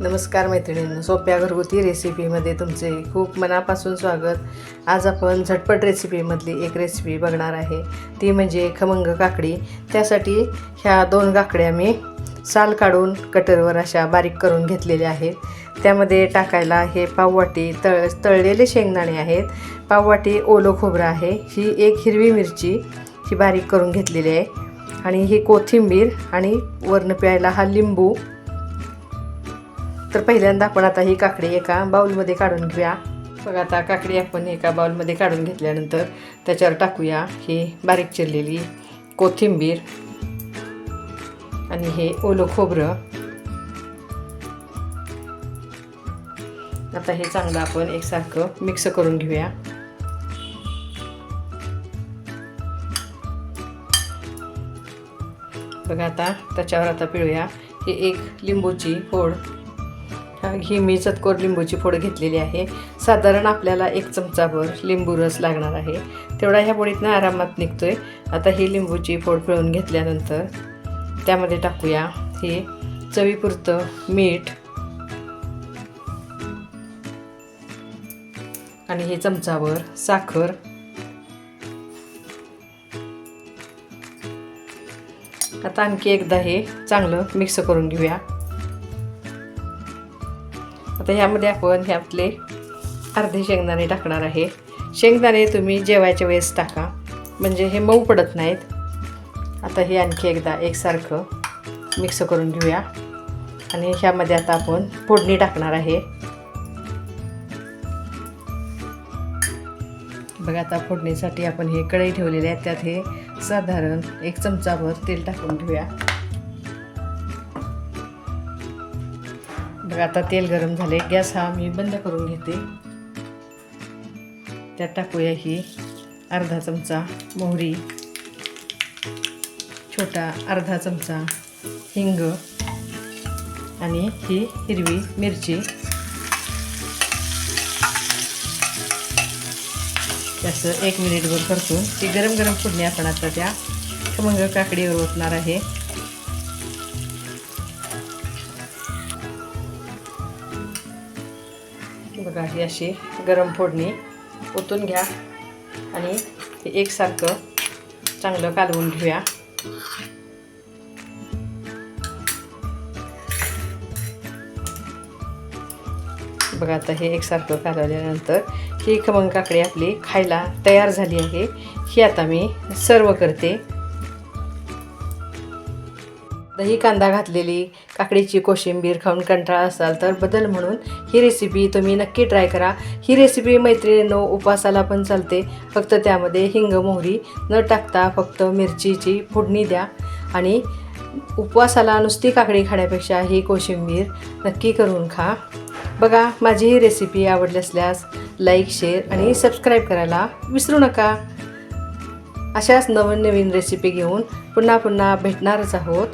नमस्कार मैत्रिणींनो सोप्या घरगुती रेसिपीमध्ये तुमचे खूप मनापासून स्वागत. आज आपण झटपट रेसिपीमधली एक रेसिपी बघणार आहे. ती म्हणजे खमंग काकडी. त्यासाठी ह्या दोन काकड्या मी साल काढून कटरवर अशा बारीक करून घेतलेल्या आहेत. त्यामध्ये टाकायला हे पाववाटी तळ तळलेले शेंगदाणे आहेत. पाववाटी ओलं खोबरं आहे. ही एक हिरवी मिरची ही बारीक करून घेतलेली आहे. आणि ही कोथिंबीर आणि वरनं प्यायला हा लिंबू तर पहिल्यांदा आपण आता ही काकडी एका बाऊलमध्ये काढून घेऊया. बघा आता काकडी आपण एका बाउलमध्ये काढून घेतल्यानंतर त्याच्यावर टाकूया ही बारीक चिरलेली कोथिंबीर आणि हे ओलं खोबरं. आता हे चांगलं आपण एकसारखं मिक्स करून घेऊया. बघा आता त्याच्यावर आता पिळूया. हे एक लिंबूची फोड. ही मी चतकोर लिंबूची फोड घेतलेली आहे. साधारण आपल्याला एक चमचाभर लिंबू रस लागणार आहे. तेवढा ह्या पोळीतनं आरामात निघतो आहे आता ही लिंबूची फोड पिळून घेतल्यानंतर त्यामध्ये टाकूया हे चवीपुरतं मीठ आणि हे चमचावर साखर. आता आणखी एकदा हे चांगलं मिक्स करून घेऊया. आता ह्यामध्ये आपण ह्यातले अर्धे शेंगदाणे टाकणार आहे. शेंगदाणे तुम्ही जेवायच्या वेळेस टाका. म्हणजे हे मऊ पडत नाहीत. आता हे आणखी एकदा एकसारखं मिक्स करून घेऊया. आणि ह्यामध्ये आता आपण फोडणी टाकणार आहे. बघा आता फोडणीसाठी आपण हे कढई ठेवलेले आहेत त्यात हे साधारण एक चमचाभर तेल टाकून घेऊया. बघा आता तेल गरम झाले गॅस हा मी बंद करून घेते. त्यात टाकूया ही अर्धा चमचा मोहरी. छोटा अर्धा चमचा हिंग आणि ही हिरवी मिरची. त्याचं एक मिनिटभर करतो. ती गरम गरम फोडणी आपण आता त्या खमंग काकडीवर ओतणार आहे. बघा ही अशी गरम फोडणी ओतून घ्या आणि हे एकसारखं चांगलं कालवून घेऊया. बघा आता हे एकसारखं कालवल्यानंतर ही खमंग काकडी आपली खायला तयार झाली आहे. ही आता मी सर्व करते. दही कांदा घातलेली काकडीची कोशिंबीर खाऊन कंटाळा असाल तर बदल म्हणून ही रेसिपी तुम्ही नक्की ट्राय करा. ही रेसिपी मैत्रिणीनो उपवासाला पण चालते. फक्त त्यामध्ये हिंग मोहरी न टाकता फक्त मिरचीची फोडणी द्या. आणि उपवासाला नुसती काकडी खाण्यापेक्षा ही कोशिंबीर नक्की करून खा. बघा माझी ही रेसिपी आवडली असल्यास लाईक शेअर आणि सबस्क्राईब करायला विसरू नका. अशाच नवीन नवीन रेसिपी घेऊन पुन्हा पुन्हा भेटणारच आहोत.